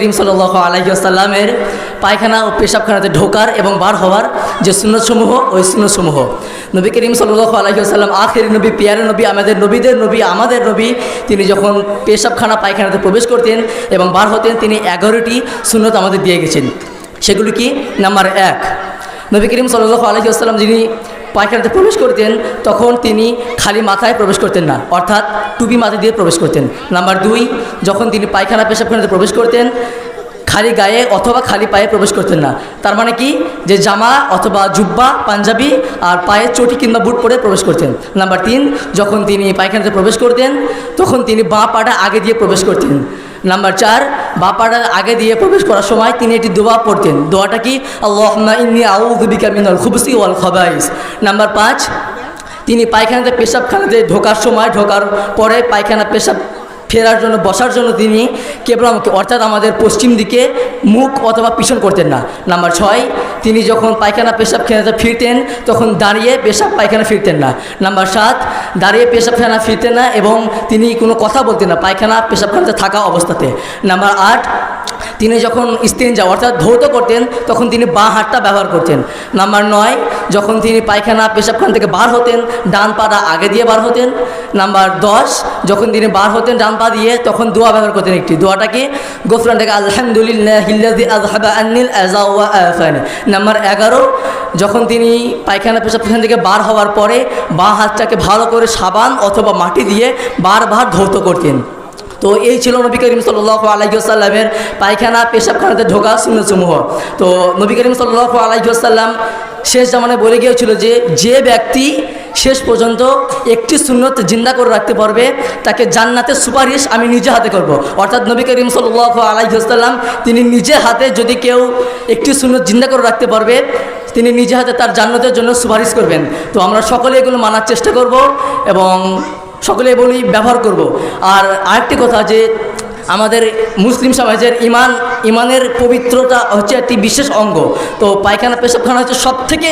করিম সাল্লাহ আলহিউসাল্লামের পায়খানা ও পেশাবখানাতে ঢোকার এবং বার হওয়ার যে সুন্নতসমূহ, ওই সুন্নতসমূহ। নবী করিম সাল্লাহ আলহিউসাল্লাম আখের নবী, পিয়ারের নবী, আমাদের নবীদের নবী, আমাদের নবী, তিনি যখন পেশাবখানা পায়খানাতে প্রবেশ করতেন এবং বার হতেন, তিনি এগারোটি সুন্নত আমাদের দিয়ে গেছেন। সেগুলি কি? নাম্বার এক, নবী করিম সাল্লাহ আলহিউসাল্লাম যিনি পায়খানাতে প্রবেশ করতেন, তখন তিনি খালি মাথায় প্রবেশ করতেন না, অর্থাৎ টুপি মাথায় দিয়ে প্রবেশ করতেন। নাম্বার দুই, যখন তিনি পায়খানা পেশাবখানাতে প্রবেশ করতেন, খালি গায়ে অথবা খালি পায়ে প্রবেশ করতেন না। তার মানে কি? যে জামা অথবা জুব্বা, পাঞ্জাবি আর পায়ে চটি কিংবা বুট পরে প্রবেশ করতেন। নাম্বার তিন, যখন তিনি পায়খানাতে প্রবেশ করতেন, তখন তিনি বাঁ পাটা আগে দিয়ে প্রবেশ করতেন। নাম্বার চার বাপাটা আগে দিয়ে প্রবেশ করার সময় তিনি একটি দোয়া পড়তেন। দোয়াটা কি? ওয়াল নাম্বার পাঁচ, তিনি পায়খানাতে পেশাবখানাতে ঢোকার সময়, ঢোকার পরে পায়খানা পেশাব ফেরার জন্য, বসার জন্য তিনি কেবল অর্থাৎ আমাদের পশ্চিম দিকে মুখ অথবা পিছন করতেন না। নাম্বার ছয় তিনি যখন পায়খানা, পেশাব খেলাতে ফিরতেন, তখন দাঁড়িয়ে পেশাব পায়খানা ফিরতেন না। নাম্বার সাত, দাঁড়িয়ে পেশাব খানা ফিরতেন না এবং তিনি কোনো কথা বলতেন না, পায়খানা পেশাবখানাতে থাকা অবস্থাতে। নাম্বার আট তিনি যখন স্তেঞ্জা অর্থাৎ ধৌত করতেন, তখন তিনি বাঁ হাতটা ব্যবহার করতেন। নাম্বার নয়, যখন তিনি পায়খানা, পেশাবখানা থেকে বার হতেন, ডান পাটা আগে দিয়ে বার হতেন। নাম্বার দশ, যখন তিনি বার হতেন ডান পা দিয়ে, তখন দোয়া ব্যবহার করতেন একটি। দোয়াটা কি? গোফরান থেকে আলহামদুলিল্লাহ নাম্বার এগারো, যখন তিনি পায়খানা, পেশাবখানা থেকে বার হওয়ার পরে বাঁ হাতটাকে ভালো করে সাবান অথবা মাটি দিয়ে বারবার ধৌত করতেন। তো এই ছিল নবী করিম সাল্লাহ আলাইসাল্লামের পায়খানা, পেশাব পেশাবখানাতে ঢোকা সুন্নসমূহ তো নবী করিম সাল্লাহ আলাইসাল্লাম শেষ জামানায় বলে গিয়েছিল যে যে ব্যক্তি শেষ পর্যন্ত একটি সুন্নত জিন্দা করে রাখতে পারবে, তাকে জান্নাতের সুপারিশ আমি নিজে হাতে করব। অর্থাৎ নবী করিম সাল্লাহ আলাইসাল্লাম তিনি নিজে হাতে যদি কেউ একটি সুন্নত জিন্দা করে রাখতে পারবে, তিনি নিজে হাতে তার জান্নাতের জন্য সুপারিশ করবেন তো আমরা সকলে এগুলো মানার চেষ্টা করব এবং সকলে বলি, ব্যবহার করব। আর আরেকটি কথা যে, আমাদের মুসলিম সমাজের ইমান, ইমানের পবিত্রতা হচ্ছে একটি বিশেষ অঙ্গ। তো পায়খানা পেশাবখানা হচ্ছে সব থেকে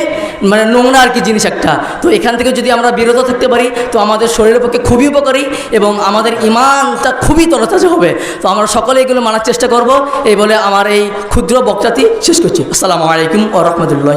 মানে নোংরা আর কি জিনিস একটা। তো এখান থেকে যদি আমরা বিরত থাকতে পারি, তো আমাদের শরীরের পক্ষে খুবই উপকারী এবং আমাদের ইমানটা খুবই তরতাজা হবে। তো আমরা সকলে এগুলো মানার চেষ্টা করব। এই বলে আমার এই ক্ষুদ্র বক্তাটি শেষ করছি। আসসালামু আলাইকুম ও রহমতুল্লাহ